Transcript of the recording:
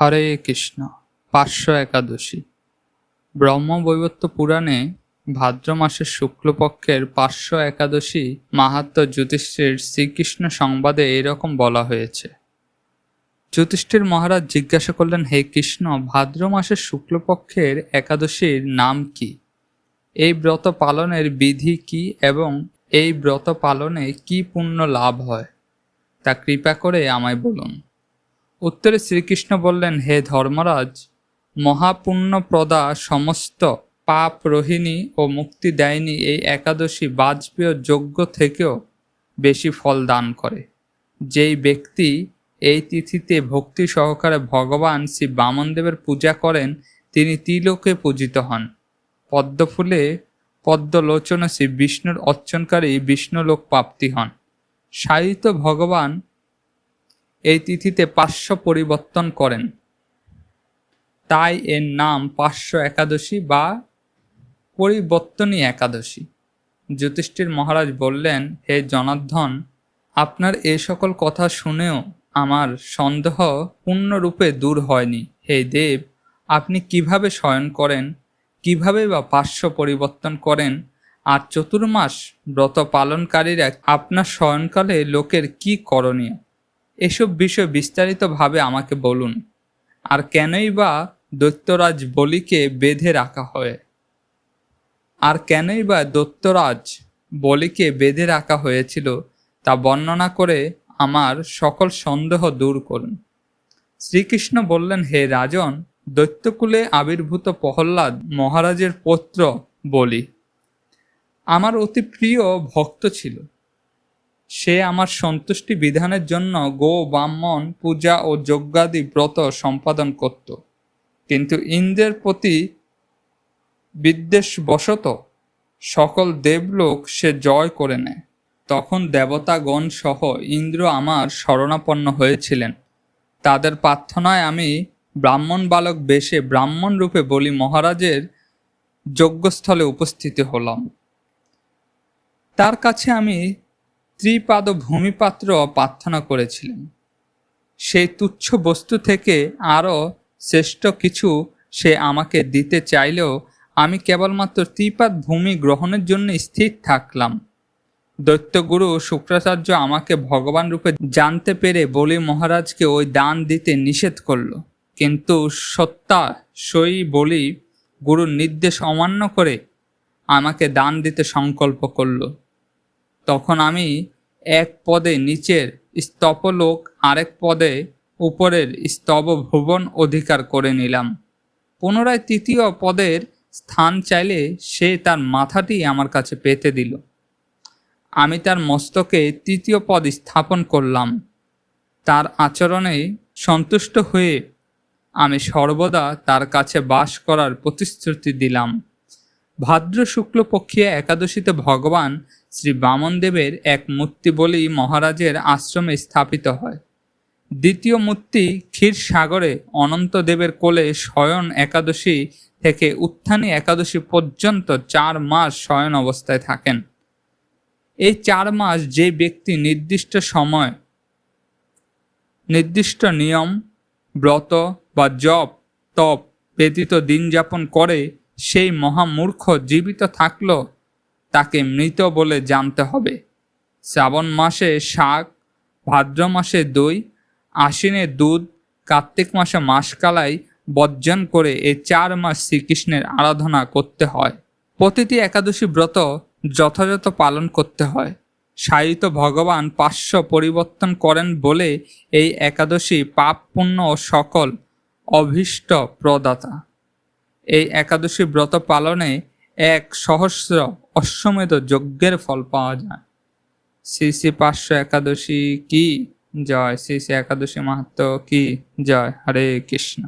হরে কৃষ্ণ পার্শ্ব একাদশী। ব্রহ্মবৈবর্ত পুরাণে ভাদ্র মাসের শুক্লপক্ষের পার্শ্ব একাদশী মাহাত্ম যুধিষ্ঠির শ্রীকৃষ্ণ সংবাদে এরকম বলা হয়েছে। যুধিষ্ঠির মহারাজ জিজ্ঞাসা করলেন, হে কৃষ্ণ, ভাদ্র মাসের শুক্লপক্ষের একাদশীর নাম কি? এই ব্রত পালনের বিধি কি এবং এই ব্রত পালনে কি পুণ্য লাভ হয়? তা কৃপা করে আমায় বলুন। উত্তরে শ্রীকৃষ্ণ বললেন, হে ধর্মরাজ, মহাপুণ্যপ্রদা সমস্ত পাপ রোহিণী ও মুক্তি দেয়নি এই একাদশী বাজপেয় যোগ্য থেকেও বেশি ফল দান করে। যেই ব্যক্তি এই তিথিতে ভক্তি সহকারে ভগবান শ্রী বামনদেবের পূজা করেন, তিনি তিলোকে পূজিত হন। পদ্মফুলে পদ্মলোচন শ্রী বিষ্ণুর অর্চনকারী বিষ্ণুলোক প্রাপ্তি হন। সাহিত্য ভগবান এই তিথিতে পার্শ্ব পরিবর্তন করেন। তাই এর নাম পার্শ্ব একাদশী বা পরিবর্তনী একাদশী। যুধিষ্ঠির মহারাজ বললেন, হে জনার্দন, আপনার এ সকল কথা শুনেও আমার সন্দেহ পূর্ণরূপে দূর হয়নি। হে দেব, আপনি কীভাবে শয়ন করেন, কীভাবে বা পার্শ্ব পরিবর্তন করেন, আর চতুর্মাস ব্রত পালনকারীরা আপনার শয়নকালে লোকের কি করণীয়? এসব বিষয় বিস্তারিতভাবে আমাকে বলুন। আর কেনই বা দৈত্যরাজ বলিকে বেঁধে রাখা হয়? আর কেনই বা দৈত্যরাজ বলিকে বেঁধে রাখা হয়েছিল তা বর্ণনা করে আমার সকল সন্দেহ দূর করুন। শ্রীকৃষ্ণ বললেন, হে রাজন, দৈত্যকুলে আবির্ভূত প্রহ্লাদ মহারাজের পুত্র বলি। আমার অতি প্রিয় ভক্ত ছিল। সে আমার সন্তুষ্টি বিধানের জন্য গো ব্রাহ্মণ পূজা ও যজ্ঞাদি ব্রত সম্পাদন করত। কিন্তু ইন্দ্রের প্রতি বিদ্বেষবশত সকল দেবলোক সে জয় করে নেয়। তখন দেবতাগণ সহ ইন্দ্র আমার শরণাপন্ন হয়েছিলেন। তাদের প্রার্থনায় আমি ব্রাহ্মণ বালক বেশে ব্রাহ্মণ রূপে বলি মহারাজের যজ্ঞস্থলে উপস্থিত হলাম। তার কাছে আমি ত্রিপাদ ভূমিপাত্র প্রার্থনা করেছিলেন। সেই তুচ্ছ বস্তু থেকে আরও শ্রেষ্ঠ কিছু সে আমাকে দিতে চাইলেও আমি কেবলমাত্র ত্রিপাদ ভূমি গ্রহণের জন্য স্থির থাকলাম। দৈত্যগুরু শুক্রাচার্য আমাকে ভগবান রূপে জানতে পেরে বলি মহারাজকে ওই দান দিতে নিষেধ করল। কিন্তু সত্তা সই বলি গুরুর নির্দেশ অমান্য করে আমাকে দান দিতে সংকল্প করল। তখন আমি এক পদে নিচের স্তপলোক আরেক পদে উপরের স্তব ভুবন অধিকার করে নিলাম। পুনরায় তৃতীয় পদের স্থান চাইলে সে তার মাথাটি আমার কাছে পেতে দিল। আমি তার মস্তকে তৃতীয় পদ স্থাপন করলাম। তার আচরণে সন্তুষ্ট হয়ে আমি সর্বদা তার কাছে বাস করার প্রতিশ্রুতি দিলাম। ভাদ্র শুক্লপক্ষীয় একাদশীতে ভগবান শ্রী বামনদেবের এক মূর্তি বলেই মহারাজের আশ্রমে স্থাপিত হয়। দ্বিতীয় মূর্তি ক্ষীরসাগরে অনন্তদেবের কোলে শয়ন একাদশী থেকে উত্থানী একাদশী পর্যন্ত চার মাস শয়ন অবস্থায় থাকেন। এই চার মাস যে ব্যক্তি নির্দিষ্ট সময়, নির্দিষ্ট নিয়ম, ব্রত বা জপ, তপ ব্যতীত দিন যাপন করে, সেই মহামূর্খ জীবিত থাকলেও তাকে মৃত বলে জানতে হবে। শ্রাবণ মাসে শাক, ভাদ্র মাসে দই, আশ্বিনে দুধ, কার্তিক মাসে মাসকালাই বর্জন করে এই চার মাস শ্রীকৃষ্ণের আরাধনা করতে হয়। প্রতিটি একাদশী ব্রত যথাযথ পালন করতে হয়। সাহিত্য ভগবান পার্শ্ব পরিবর্তন করেন বলে এই একাদশী পাপ পুণ্য ও সকল অভীষ্ট প্রদাতা। এই একাদশী ব্রত পালনে এক সহস্র অশ্বমেধ যজ্ঞের ফল পাওয়া যায়। শ্রী শ্রী পার্শ্ব একাদশী কি? জয়। শ্রী শ্রী একাদশী মাহাত্ম কি? জয়। হরে কৃষ্ণ।